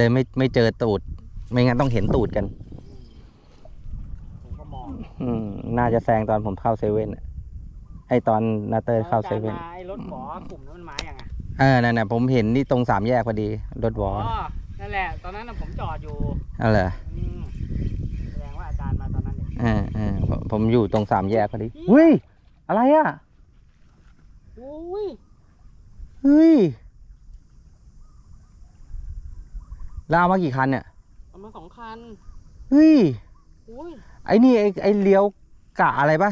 เลยไม่ไม่เจอตูด ไม่งั้นต้องเห็นตูดกัน ผมก็มองอืม น่าจะแซงตอนผมเข้าเซเว่นอะไอตอนนาเตอร์เข้าเซเว่น แล้วจรย์มาไอ้รถหวอกลุ่มนั้นมันมาอย่างไงเออ นั่นน่ะผมเห็นนี่ตรงสามแยกพอดี รถวอ๋ออลนั่นแหละ ตอนนั้นน่ะผมจอดอยู่อะไรออืมแสดงว่าอาจารย์มาตอนนั้นเนี่ยเออเออผมผมอยู่ตรงสามแยกพอดีเฮ้ย อะไรอะ อุ้ย เฮ้ย แล้วเอามากี่คันเนี่ยเอามาสองคันเฮ้ยอุ้ยไอ้นี่ไอ้ไอ้เลี้ยวกะอะไรปะ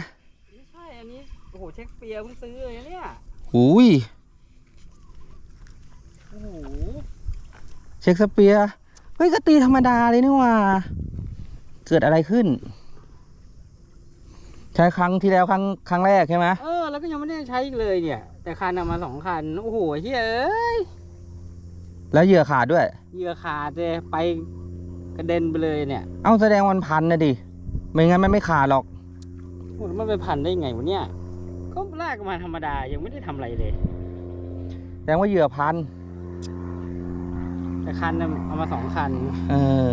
ไม่ใช่อันนี้โอ้โหเช็คเปียร์เพิ่งซื้อเลยนะเนี่ยหูยโอ้โหเช็คสเปียร์เฮ้ยก็ตีธรรมดาเลยนี่หว่า เกิดอะไรขึ้น ใช้ครั้งที่แล้วครั้งครั้งแรกใช่ไหมเออแล้วก็ยังไม่ได้ใช้อีกเลยเนี่ย แต่คันเอามาสองคันโอ้โหเฮ้ยเอ้ย แล้วเหยื่อขาดด้วย เหยื่อขาดเลยไปกระเด็นไปเลยเนี่ย เอาแสดงวันพันนะดิ ไม่งั้นมันไม่ขาดหรอกโอ้โหมันไปพันได้ไงวะเนี่ย ก็ลากมาธรรมดา ยังไม่ได้ทำอะไรเลย แสดงว่าเหยื่อพัน แต่คันน่ะเอามาสองคัน เออ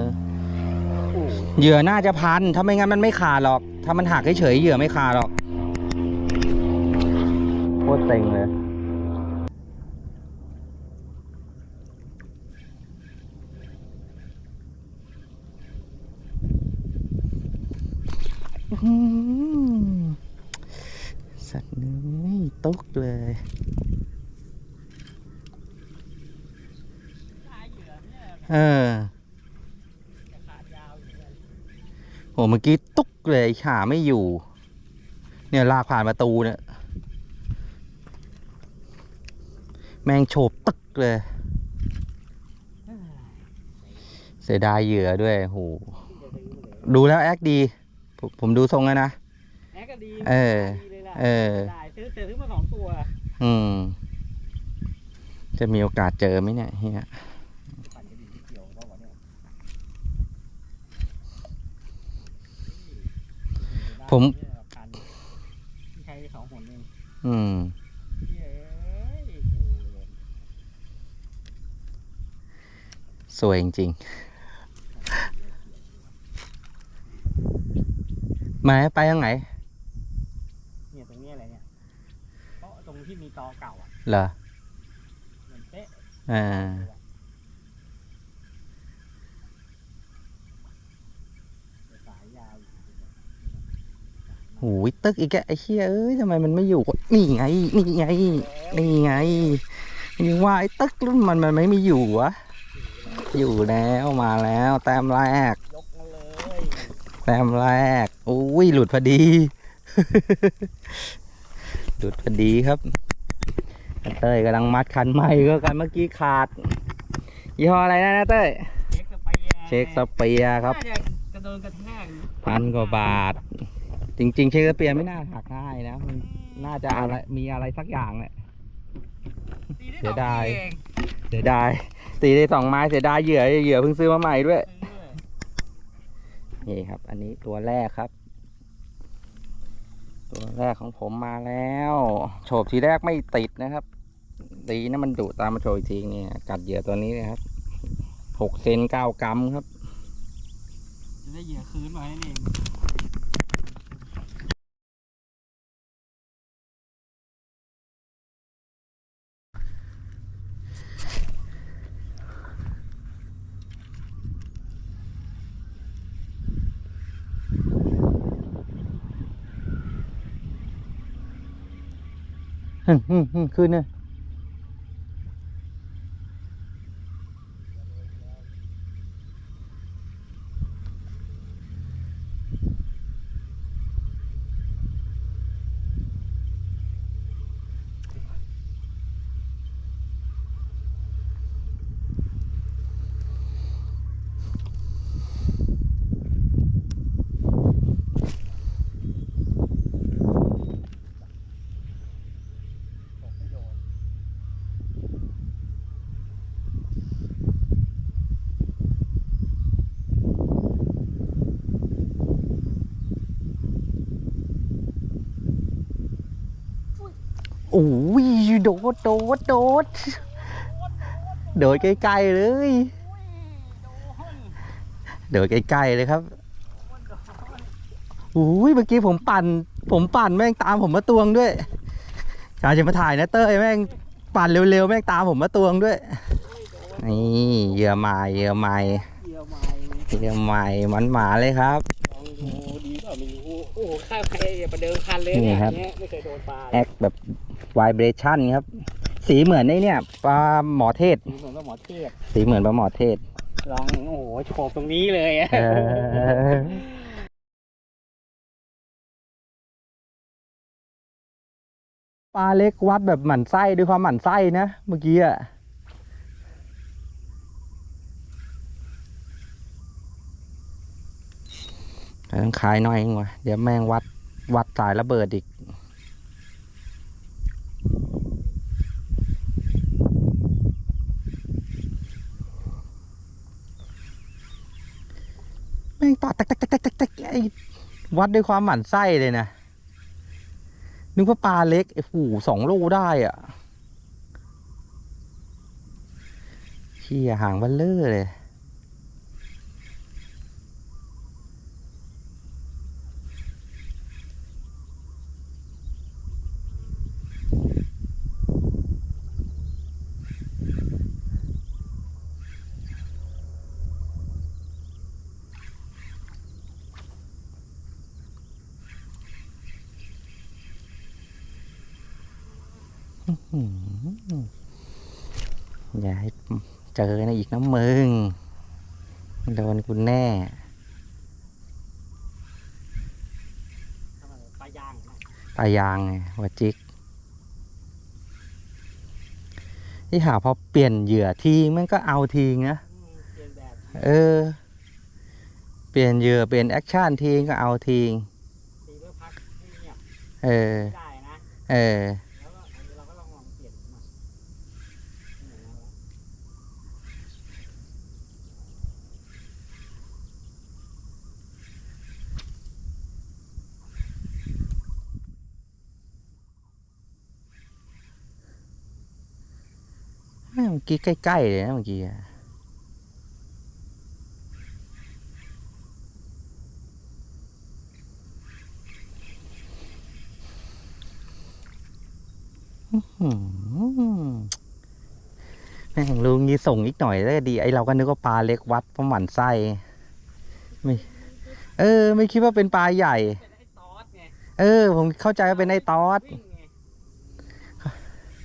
โอ้โหเหยื่อน่าจะพัน ถ้าไม่งั้นมันไม่ขาดหรอก ถ้ามันหักเฉยๆเหยื่อไม่ขาดหรอก โคตรเซ็งเลย อื้อหือ สัตว์นื้อยตกเลยเออขาดยาวอยู่เลยโหเมื่อกี้ตุ๊กเลยขาไม่อยู่ เนี่ยลากผ่านประตูเนี่ย แมงโฉบตึกเลย เสียดายเหยื่อด้วยโหดูแล้วแอคดี ผมผมดูทรงแล้วนะ แอคก็ดีเออดีเลยล่ะเออ ได้ซื้อซื้อมาสองตัวอืม จะมีโอกาสเจอไหมเนี่ยเฮียปั่นจะดีที่เกี่ยวก็วะเนี่ยผมคันใช้สองหนเองอืมเย้ยโอ้ยสวยจริง ๆมาไปทางไหนเนี่ยตรงนี้อะไรเนี่ยเพราะตรงที่มีตอเก่าอะเหรอเหมือนเป๊ะอ่าสายยาวอยู่หูยตึกอีกแกไอ้เชี่ยเอ้ยทำไมมันไม่อยู่วะนี่ไงนี่ไงนี่ไงยังว่าไอ้ตึกรุ่นมันมันไม่มีอยู่วะอยู่แล้วมาแล้วแต้มแรกยกมาเลย แต้มแรกอุ้ยหลุดพอดี หลุดพอดีครับเต้ยกำลังมัดคันใหม่ก็กันเมื่อกี้ขาด ยี่ห้ออะไรนะนะเต้ยเช็คสไปร์เช็คสเปียร์ครับน่าจะกระโดนกระแทกพันกว่าบาท จริง ๆ เช็คสเปียร์ไม่น่าหักง่ายนะมันน่าจะอะไรมีอะไรสักอย่างแหละตีได้เสีสยองดายทีเองเสียดายตีได้สองไม้เสียดายเหยื่อเหยื่อเพิ่งซื้อมาใหม่ด้วยเออ นี่ครับ อันนี้ตัวแรกครับ ตัวแรกของผมมาแล้วโฉบทีแรกไม่ติดนะครับดีนะมันดุตามมาโชยทีนี่กัดเหยื่อตัวนี้นะครับหกเซนเก้ากรัมครับจะได้เหยื่อคืนมาให้เอง ฮึ่มฮึ่มฮึ่ม ขึ้นเนี่ย โอ้ยโดดโดดโดดโดดใกล้ๆเลยเดี๋ยวใกล้ๆเลยครับอุ้ยเมื่อกี้ผมปั่น ผมปั่นแม่งตามผมมาตวงด้วยกาจะมาถ่ายนะเต้ยแม่งปั่นเร็วๆแม่งตามผมมาตวงด้วย นี่เหยื่อใหม่เหยื่อใหม่เดียวมาเหยื่อใหม่มันหมาเลยครับลองดูดีเปล่าไม่รู้โอ้โหข้าวใครอย่าประเดิมคันเลยนี่เนี่ยครับเนี้ยไม่เคยโดนปลาแอคแบบ วายเบรชั่นครับ สีเหมือนไอ้เนี่ยปลาหมอเทศมีเหมือนกับหมอเทพสีเหมือนปลาหมอเทศ ลองโอ้โหโฉบตรงนี้เลยอะ เออปลาเล็กวัดแบบหมั่นไส้ด้วยความหมั่นไส้นะ เมื่อกี้อะต้องขายหน่อยเองวะเดี๋ยวแม่งวัดวัดสายระเบิดอีก แม่งต่อแตกแตกแตกแตกแตกแตกไอ้ วัดด้วยความหมั่นไส้เลยนะ นึกว่าปลาเล็กไอ้หูสองโลได้อะเขี่ยหางบัลเลอร์เลย เจอนะอีกนะมึงโดนกูแน่ปลายางปลายางไงหัวจิกที่หาพอเปลี่ยนเหยื่อทีมันก็เอาทีนะเออ เปลี่ยนเหยื่อเปลี่ยนแอคชั่นทีก็เอาทีเอพักให้เงียบเออไม่ได้นะเออ แล้วก็อันนี้เราก็ลองลองเปลี่ยนมาไม่เหมือนกันแล้ว เมื่อกี้ใกล้ๆเลยนะเมื่อกี้อะอื้อหือแม่งลุงนี้ส่งอีกหน่อยแล้วก็ดี ไอเราก็นึกว่าปลาเล็กวัดเพราะหมันไส้ไม่ เออ ไม่คิดว่าเป็นปลาใหญ่เป็นไอ้ตอสไงเออ ผมเข้าใจว่าเป็นไอตอส วิ่งไง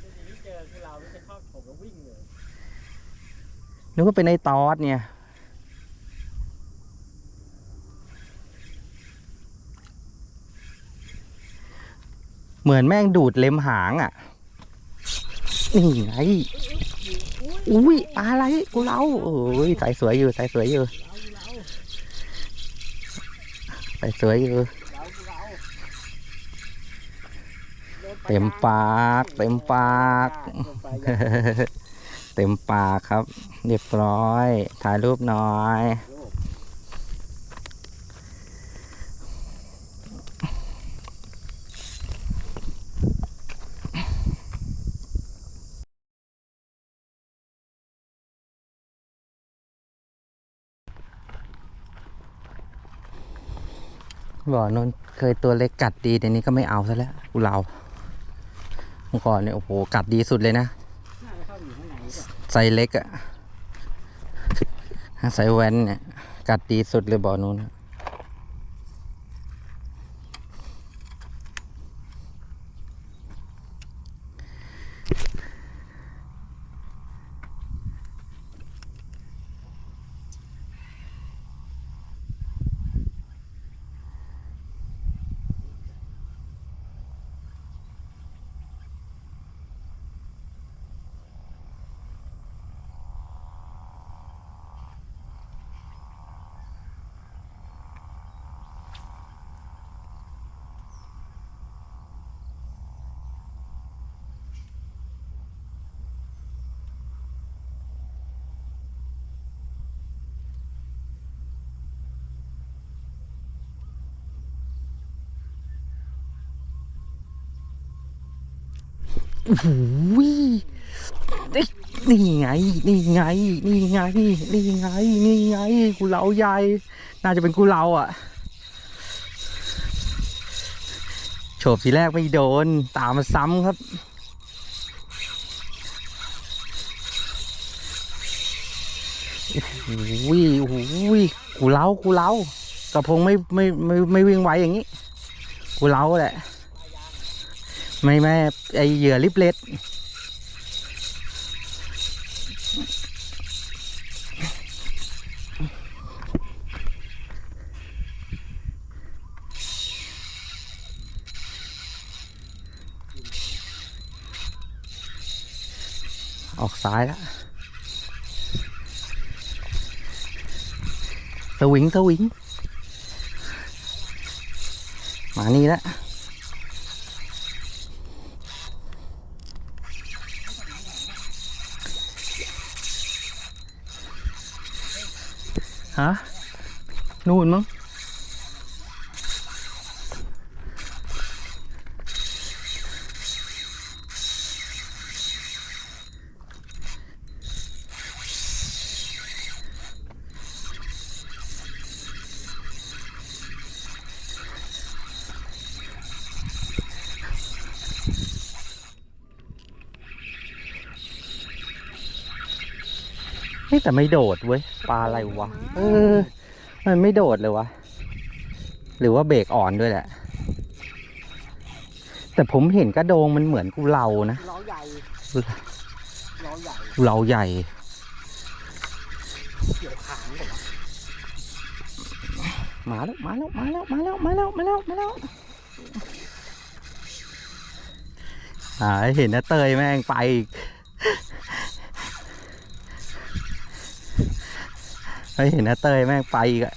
เป็นอย่างนี้เจอคือเราไม่จะเข้าผมก็วิ่งเลย นึกว่าเป็นไอตอสเนี่ย เหมือนแม่งดูดเล็มหางอะ นี่ไง อุ้ยอะไรกูเล่าโอ้ยใส่สวยอยู่ใส่สวยอยู่ใส่สวยอยู่ เต็มปาก เต็มปาก ต็มปากครับ เรียบร้อย ถ่ายรูปหน่อยบ่อนนเคยตัวเล็กกัดดีแต่นี้ก็ไม่เอาซะแล้วกูเราเมื่อก่อนเนี่ยโอ้โหกัดดีสุดเลยนะ ไซส์เล็กอะไซส์แวนเนี่ยกัดดีสุดเลยบ่อนู้น อะโอ้ยนี่ไง นี่ไง นี่ไง นี่ไง นี่ไง กูเหลาใหญ่ น่าจะเป็นกูเหลาอะ โฉบทีแรกไม่โดน ตามมาซ้ำครับโอ้ยโอ้ยกูเล้า กูเล้ากระพงไม่ไม่ไม่ไม่วิ่งไหวอย่างนี้ กูเล้าแหละ ไม่ไม่ไอเหยื่อลิปเล็ดออกซ้ายแล้วสวิงสวิง มานี่แล้ว ฮะนู่ แต่ไม่โดดเว้ยปลาอะไรวะเออมันไม่โดดเลยวะหรือว่าเบรกอ่อนด้วยแหละ แต่ผมเห็นกระโดงมันเหมือนกูเรานะล้อใหญ่ล้อใหญ่กูเราใหญ่เกี่ยวขางแบบมาแล้วมาแล้วมาแล้วมาแล้วมาแล้วมาแล้วมาแล้วอ่าเห็นนะเตยแม่งไป เฮ้ยเห็นนะเตยแม่งไปอีกอะ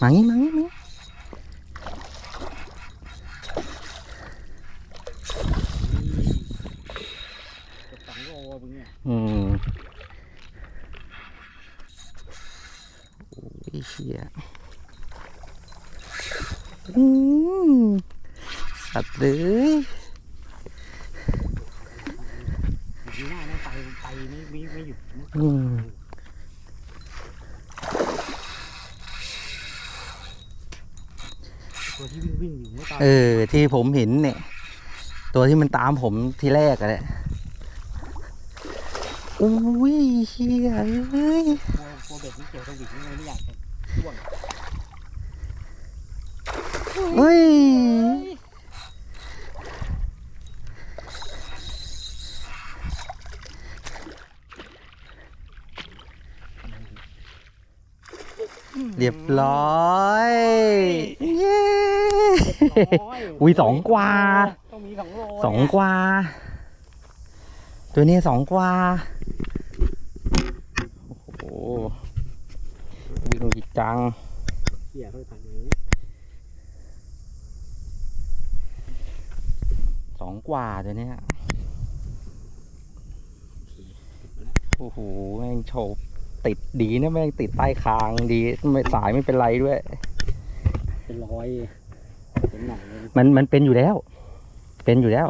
มางี้มางี้มางี้เกือบสองงเนี่ยอืมโอ้ยเชี่ยอืมสัตว์เลย ทีหน้า ไม่ไปไปไม่ไม่ไม่หยุดอืมตัวที่วิ่งวิ่งอยู่เมื่อตอนเออ ที่ผมเห็นเนี่ย ตัวที่มันตามผมทีแรกอะแหละอุ้ยเชี่ยเอ้ยกลัวกลัวเบ็ดนี่เกี่ยวสวิงเลยไม่อยากจะช่วงเฮ้ย เรียบร้อยเย้อุ้ยสองกว่า ต้องมีสองโลสองกว่า ตัวนี้สองกว่า โอ้โห วิ่งจิจังเกี่ยวเขาผ่านอย่างนี้สองกว่าตัวเนี้ยโอ้โห แม่งโฉบ ติดดีนะแม่งติดใต้คางดีไม่สายไม่เป็นไรด้วย เป็นร้อยเป็นหนังเลยมันมันเป็นอยู่แล้ว เป็นอยู่แล้ว